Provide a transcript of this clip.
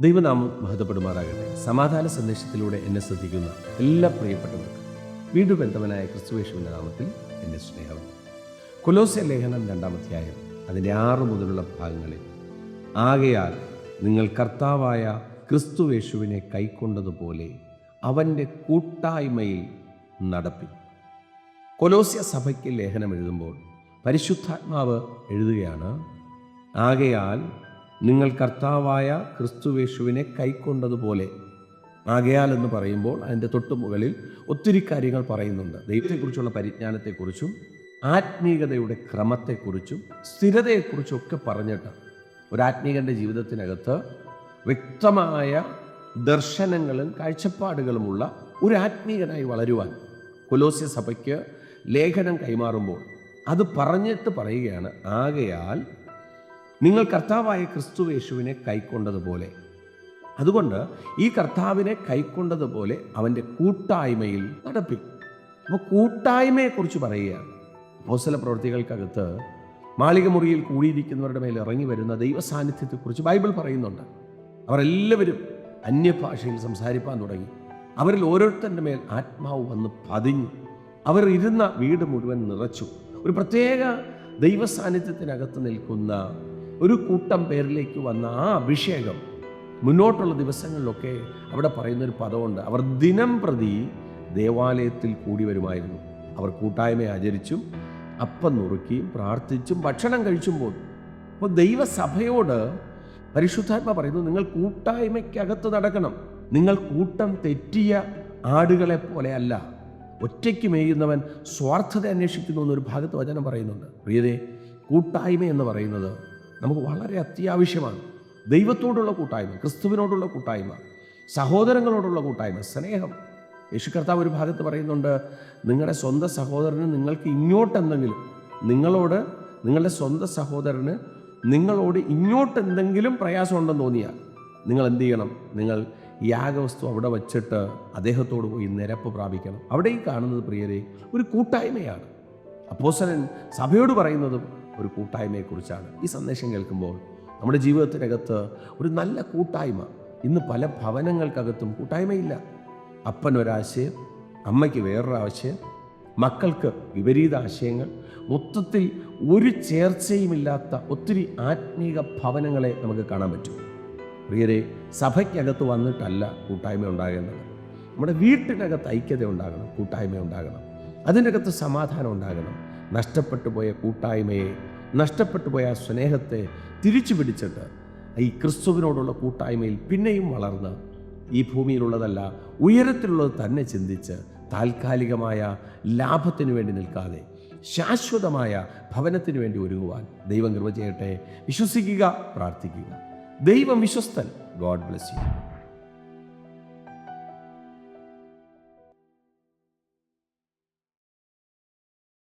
ദൈവനാമം മഹത്വപ്പെടുമാറാകട്ടെ. സമാധാന സന്ദേശത്തിലൂടെ എന്നെ ശ്രദ്ധിക്കുന്ന എല്ലാ പ്രിയപ്പെട്ടവർക്കും വീണ്ടും ബന്ധവനായ ക്രിസ്തുവേശുവിന്റെ നാമത്തിൽ എന്റെ സ്നേഹം. കൊലോസ്യ ലേഖനം രണ്ടാമധ്യായം അതിന്റെ ആറ് മുതലുള്ള ഭാഗങ്ങളിൽ ആകയാൽ നിങ്ങൾ കർത്താവായ ക്രിസ്തുവേശുവിനെ കൈക്കൊണ്ടതുപോലെ അവന്റെ കൂട്ടായ്മയിൽ നടപ്പി കൊലോസ്യ സഭയ്ക്ക് ലേഖനം എഴുതുമ്പോൾ പരിശുദ്ധാത്മാവ് എഴുതുകയാണ് ആകയാൽ നിങ്ങൾ കർത്താവായ ക്രിസ്തുവേശുവിനെ കൈക്കൊണ്ടതുപോലെ ആകയാൽ എന്ന് പറയുമ്പോൾ അതിന്റെ തൊട്ടു മുകളിൽ ഒത്തിരി കാര്യങ്ങൾ പറയുന്നുണ്ട്. ദൈവത്തെക്കുറിച്ചുള്ള പരിജ്ഞാനത്തെക്കുറിച്ചും ആത്മീയതയുടെ ക്രമത്തെക്കുറിച്ചും സ്ഥിരതയെക്കുറിച്ചും ഒക്കെ പറഞ്ഞിട്ട് ഒരാത്മീകന്റെ ജീവിതത്തിനകത്ത് വ്യക്തമായ ദർശനങ്ങളും കാഴ്ചപ്പാടുകളുമുള്ള ഒരു ആത്മീകനായി വളരുവാൻ കൊലോസ്യ സഭയ്ക്ക് ലേഖനം കൈമാറുമ്പോൾ അത് പറഞ്ഞിട്ട് പറയുകയാണ് ആകയാൽ നിങ്ങൾ കർത്താവായ ക്രിസ്തു യേശുവിനെ കൈക്കൊണ്ടതുപോലെ. അതുകൊണ്ട് ഈ കർത്താവിനെ കൈക്കൊണ്ടതുപോലെ അവന്റെ കൂട്ടായ്മയിൽ നടപ്പിക്കും അപ്പോൾ കൂട്ടായ്മയെക്കുറിച്ച് പറയുകയാണ് ഹോസല പ്രവൃത്തികൾക്കകത്ത് മാളികമുറിയിൽ കൂടിയിരിക്കുന്നവരുടെ മേൽ ഇറങ്ങി വരുന്ന ദൈവ സാന്നിധ്യത്തെക്കുറിച്ച് ബൈബിൾ പറയുന്നുണ്ട്. അവരെല്ലാവരും അന്യഭാഷയിൽ സംസാരിപ്പാൻ തുടങ്ങി. അവരിൽ ഓരോരുത്തരുടെ മേൽ ആത്മാവ് വന്ന് പതിഞ്ഞു. അവർ ഇരുന്ന വീട് മുഴുവൻ നിറച്ചു. ഒരു പ്രത്യേക ദൈവ സാന്നിധ്യത്തിനകത്ത് നിൽക്കുന്ന ഒരു കൂട്ടം പേരിലേക്ക് വന്ന ആ അഭിഷേകം മുന്നോട്ടുള്ള ദിവസങ്ങളിലൊക്കെ അവിടെ പറയുന്നൊരു പദമുണ്ട്. അവർ ദിനം പ്രതി ദേവാലയത്തിൽ കൂടി വരുമായിരുന്നു. അവർ കൂട്ടായ്മ ആചരിച്ചും അപ്പം നുറുക്കിയും പ്രാർത്ഥിച്ചും ഭക്ഷണം കഴിച്ചും പോകും അപ്പോൾ ദൈവസഭയോട് പരിശുദ്ധാത്മ പറയുന്നു നിങ്ങൾ കൂട്ടായ്മയ്ക്കകത്ത് നടക്കണം. നിങ്ങൾ കൂട്ടം തെറ്റിയ ആടുകളെ പോലെയല്ല ഒറ്റയ്ക്ക് മേയുന്നവൻ സ്വാർത്ഥത അന്വേഷിക്കുന്നു എന്നൊരു ഭാഗത്ത് വചനം പറയുന്നുണ്ട്. പ്രിയതേ കൂട്ടായ്മ എന്ന് പറയുന്നത് നമുക്ക് വളരെ അത്യാവശ്യമാണ്. ദൈവത്തോടുള്ള കൂട്ടായ്മ ക്രിസ്തുവിനോടുള്ള കൂട്ടായ്മ സഹോദരങ്ങളോടുള്ള കൂട്ടായ്മ സ്നേഹം. യേശു കർത്താവ് ഒരു ഭാഗത്ത് പറയുന്നുണ്ട് നിങ്ങളുടെ സ്വന്തം സഹോദരന് നിങ്ങൾക്ക് ഇങ്ങോട്ടെന്തെങ്കിലും നിങ്ങളോട് നിങ്ങളുടെ സ്വന്തം സഹോദരന് നിങ്ങളോട് ഇങ്ങോട്ട് എന്തെങ്കിലും പ്രയാസമുണ്ടെന്ന് തോന്നിയാൽ നിങ്ങൾ എന്ത് ചെയ്യണം? നിങ്ങൾ യാഗവസ്തു അവിടെ വച്ചിട്ട് അദ്ദേഹത്തോട് പോയി നിരപ്പ് പ്രാപിക്കണം. അവിടെ ഈ കാണുന്നത് പ്രിയരെ ഒരു കൂട്ടായ്മയാണ്. അപ്പോസനൻ സഭയോട് പറയുന്നതും ഒരു കൂട്ടായ്മയെക്കുറിച്ചാണ്. ഈ സന്ദേശം കേൾക്കുമ്പോൾ നമ്മുടെ ജീവിതത്തിനകത്ത് ഒരു നല്ല കൂട്ടായ്മ. ഇന്ന് പല ഭവനങ്ങൾക്കകത്തും കൂട്ടായ്മയില്ല. അപ്പൻ ഒരാശയം അമ്മയ്ക്ക് വേറൊരാശയം മക്കൾക്ക് വിപരീത ആശയങ്ങൾ മൊത്തത്തിൽ ഒരു ചേർച്ചയുമില്ലാത്ത ഒത്തിരി ആത്മീക ഭവനങ്ങളെ നമുക്ക് കാണാൻ പറ്റും. പ്രിയരെ സഭയ്ക്കകത്ത് വന്നിട്ടല്ല കൂട്ടായ്മ ഉണ്ടാകേണ്ടത്. നമ്മുടെ വീട്ടിനകത്ത് ഐക്യത ഉണ്ടാകണം കൂട്ടായ്മ ഉണ്ടാകണം. അതിനകത്ത് സമാധാനം ഉണ്ടാകണം. നഷ്ടപ്പെട്ടു പോയ കൂട്ടായ്മയെ നഷ്ടപ്പെട്ടു പോയ സ്നേഹത്തെ തിരിച്ചു പിടിച്ചിട്ട് ഈ ക്രിസ്തുവിനോടുള്ള കൂട്ടായ്മയിൽ പിന്നെയും വളർന്ന് ഈ ഭൂമിയിലുള്ളതല്ല ഉയരത്തിലുള്ളത് തന്നെ ചിന്തിച്ച് താൽക്കാലികമായ ലാഭത്തിനു വേണ്ടി നിൽക്കാതെ ശാശ്വതമായ ഭവനത്തിന് വേണ്ടി ഒരുങ്ങുവാൻ ദൈവം കൃപ ചെയ്യട്ടെ. വിശ്വസിക്കുക പ്രാർത്ഥിക്കുക. ദൈവം വിശ്വസ്തൻ. God bless you.